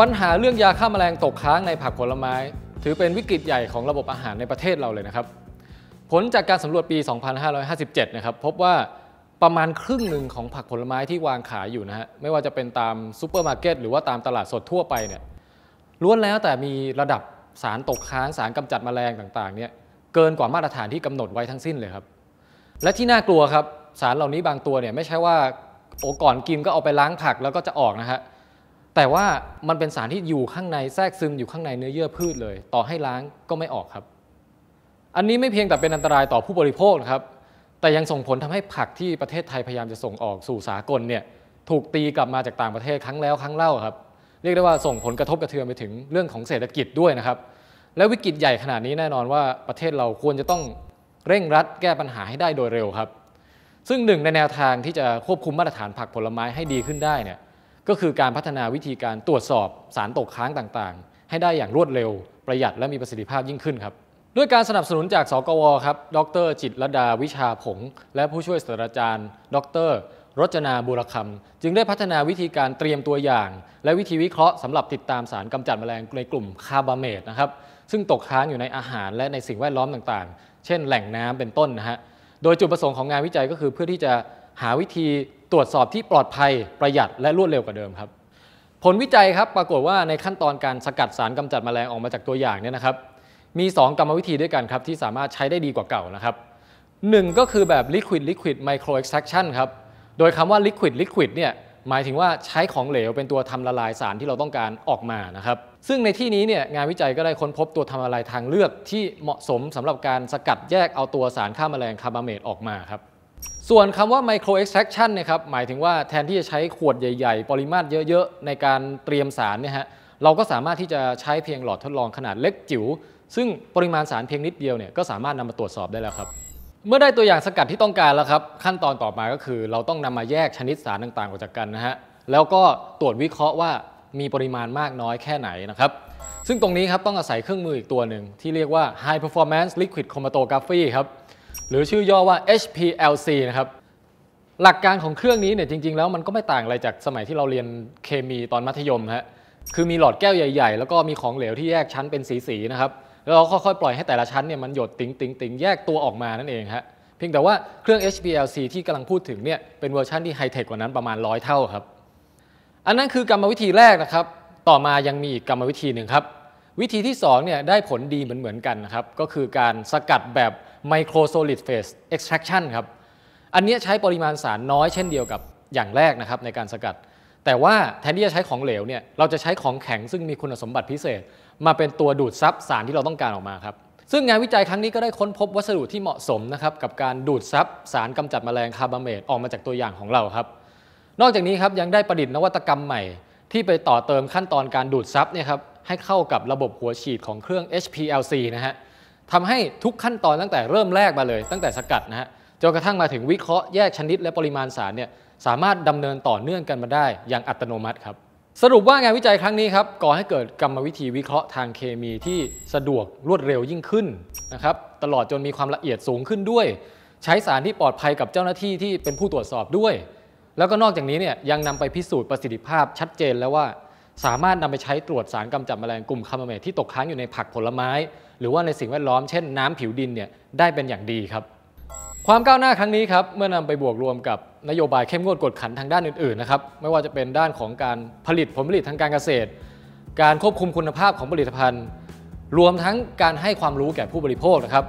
ปัญหาเรื่องยาฆ่าแมลงตกค้างในผักผลไม้ ถือเป็นวิกฤตใหญ่ของระบบอาหารในประเทศเราเลยนะครับ ผลจากการสำรวจปี 2557 นะครับ พบว่าประมาณครึ่งหนึ่งของผักผลไม้ที่วางขายอยู่นะฮะไม่ว่าจะเป็นตามซูเปอร์มาร์เก็ตหรือว่าตามตลาดสดทั่วไปเนี่ยล้วนแล้วแต่มีระดับสารตกค้างสารกำจัดแมลงต่างๆเนี่ยเกินกว่ามาตรฐานที่กำหนดไว้ทั้งสิ้นเลยครับ และที่น่ากลัวครับ สารเหล่านี้บางตัวเนี่ยไม่ใช่ว่าโอก่อนกินก็เอาไปล้างผักแล้วก็จะออกนะฮะ แต่ว่ามันเป็นสารที่อยู่ข้างในแทรกซึมอยู่ข้างในเนื้อเยื่อพืชเลย ต่อให้ล้างก็ไม่ออกครับ อันนี้ไม่เพียงแต่เป็นอันตรายต่อผู้บริโภคนะครับ แต่ยังส่งผลทำให้ผักที่ประเทศไทยพยายามจะส่งออกสู่สากลเนี่ยถูกตีกลับมาจากต่างประเทศครั้งแล้วครั้งเล่าครับ เรียกได้ว่าส่งผลกระทบกระเทือนไปถึงเรื่องของเศรษฐกิจด้วยนะครับ และวิกฤตใหญ่ขนาดนี้แน่นอนว่าประเทศเราควรจะต้องเร่งรัดแก้ปัญหาให้ได้โดยเร็วครับ ซึ่งหนึ่งในแนวทางที่จะควบคุมมาตรฐานผักผลไม้ให้ดีขึ้นได้เนี่ย ก็คือการพัฒนาวิธีการตรวจสอบสารตกค้างต่างๆ ให้ได้อย่างรวดเร็ว ประหยัดและมีประสิทธิภาพยิ่งขึ้นครับ ด้วยการสนับสนุนจากสกวครับ ดร จิตรดาวิชาผง และผู้ช่วยศาสตราจารย์ ดรรจนาบุรคำจึงได้พัฒนาวิธีการเตรียมตัวอย่าง และวิธีวิเคราะห์สำหรับติดตามสารกำจัดแมลงในกลุ่มคาร์บาเมตนะครับซึ่งตกค้างอยู่ในอาหารและในสิ่งแวดล้อมต่างๆ เช่น แหล่งน้ำเป็นต้นนะฮะโดยจุดประสงค์ของงานวิจัยก็คือเพื่อที่จะ หาวิธีตรวจสอบที่ปลอดภัยประหยัดและรวดเร็วกว่าเดิมครับ ผลวิจัยครับปรากฏว่าในขั้นตอนการสกัดสารกำจัดแมลงออกมาจากตัวอย่างเนี่ยนะครับ มี 2 กรรมวิธีด้วยกันครับที่สามารถใช้ได้ดีกว่าเก่านะครับหนึ่งก็คือแบบ liquid liquid micro extraction ครับ โดยคำว่า liquid liquid เนี่ยหมายถึงว่าใช้ของเหลวเป็นตัวทำละลายสารที่เราต้องการออกมานะครับ ซึ่งในที่นี้เนี่ยงานวิจัยก็ได้ค้นพบตัวทำละลายทางเลือกที่เหมาะสมสำหรับการสกัดแยกเอาตัวสารฆ่าแมลงคาร์บาเมตออกมาครับ ส่วนคำว่า micro extraction เนี่ยครับหมายถึงว่าแทนที่จะใช้ขวดใหญ่ๆ ปริมาตรเยอะๆ ในการเตรียมสารเนี่ยฮะเราก็สามารถที่จะใช้เพียงหลอดทดลองขนาดเล็กจิ๋วซึ่งปริมาณสารเพียงนิดเดียวเนี่ยก็สามารถนำมาตรวจสอบได้แล้วครับ เมื่อได้ตัวอย่างสกัดที่ต้องการแล้วครับ ขั้นตอนต่อมาก็คือ เราต้องนำมาแยกชนิดสารต่างๆออกจากกันนะฮะแล้วก็ตรวจวิเคราะห์ว่ามีปริมาณมากน้อยแค่ไหนนะครับซึ่งตรงนี้ครับต้องอาศัยเครื่องมืออีกตัวหนึ่งที่เรียกว่า High Performance Liquid Chromatography ครับ หรือชื่อย่อว่า HPLC นะครับหลักการของเครื่องนี้เนี่ยจริง ๆ แล้วมันก็ไม่ต่างอะไรจากสมัยที่เราเรียนเคมีตอนมัธยมฮะคือมีหลอดแก้วใหญ่ๆ แล้วก็มีของเหลวที่แยกชั้นเป็นสีๆนะครับแล้วเราค่อยๆปล่อยให้แต่ละชั้นเนี่ยมันหยดติ๋งติงติงแยกตัวออกมานั่นเองฮะเพียงแต่ว่าเครื่อง HPLC ที่กำลังพูดถึงเนี่ยเป็นเวอร์ชันที่ไฮเทคกว่านั้นประมาณร้อยเท่าครับอันนั้นคือกรรมวิธีแรกนะครับ ต่อมายังมีอีกกรรมวิธีหนึ่งครับ วิธีที่2เนี่ยได้ผลดีเหมือนๆกันนะครับก็คือการสกัดแบบ micro solid phase extraction ครับ อันนี้ใช้ปริมาณสารน้อยเช่นเดียวกับอย่างแรกนะครับในการสกัด แต่ว่าแทนที่จะใช้ของเหลวเนี่ยเราจะใช้ของแข็งซึ่งมีคุณสมบัติพิเศษ มาเป็นตัวดูดซับสารที่เราต้องการออกมาครับซึ่งงานวิจัยครั้งนี้ก็ได้ค้นพบวัสดุที่เหมาะสมนะครับกับการดูดซับสารกำจัดแมลงคาร์บาเมตออกมาจากตัวอย่างของเราครับ นอกจากนี้ครับยังได้ประดิษฐ์นวัตกรรมใหม่ ที่ไปต่อเติมขั้นตอนการดูดซับเนี่ยครับให้เข้ากับระบบหัวฉีดของเครื่อง HPLC นะฮะ ทำให้ทุกขั้นตอนตั้งแต่เริ่มแรกมาเลย ตั้งแต่สกัดนะฮะจนกระทั่งมาถึงวิเคราะห์แยกชนิดและปริมาณสารเนี่ยสามารถดำเนินต่อเนื่องกันมาได้อย่างอัตโนมัติครับ สรุปว่างานวิจัยครั้งนี้ครับก่อให้เกิดกรรมวิธีวิเคราะห์ทางเคมีที่สะดวกรวดเร็วยิ่งขึ้นนะครับตลอดจนมีความละเอียดสูงขึ้นด้วย ใช้สารที่ปลอดภัยกับเจ้าหน้าที่ที่เป็นผู้ตรวจสอบด้วย แล้วก็นอกจากนี้เนี่ยยังนำไปพิสูจน์ประสิทธิภาพชัดเจนแล้วว่า สามารถนำไปใช้ตรวจสารกำจัดแมลงกลุ่มคาร์บาเมตที่ตกค้างอยู่ในผักผลไม้ หรือว่าในสิ่งแวดล้อมเช่นน้ำผิวดินเนี่ยได้เป็นอย่างดีครับ ความก้าวหน้าครั้งนี้ครับเมื่อนำไปบวกรวมกับนโยบายเข้มงวดกดขันทางด้านอื่นๆนะครับไม่ว่าจะเป็นด้านของการผลิตผลผลิตทางการเกษตร การควบคุมคุณภาพของผลิตภัณฑ์ รวมทั้งการให้ความรู้แก่ผู้บริโภคนะครับ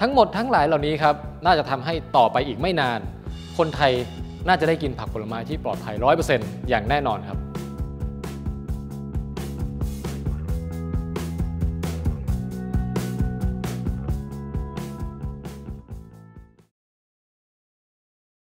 ทั้งหมดทั้งหลายเหล่านี้ครับน่าจะทำให้ต่อไปอีกไม่นาน คนไทยน่าจะได้กินผักผลไม้ที่ปลอดภัย 100%อย่างแน่นอนครับ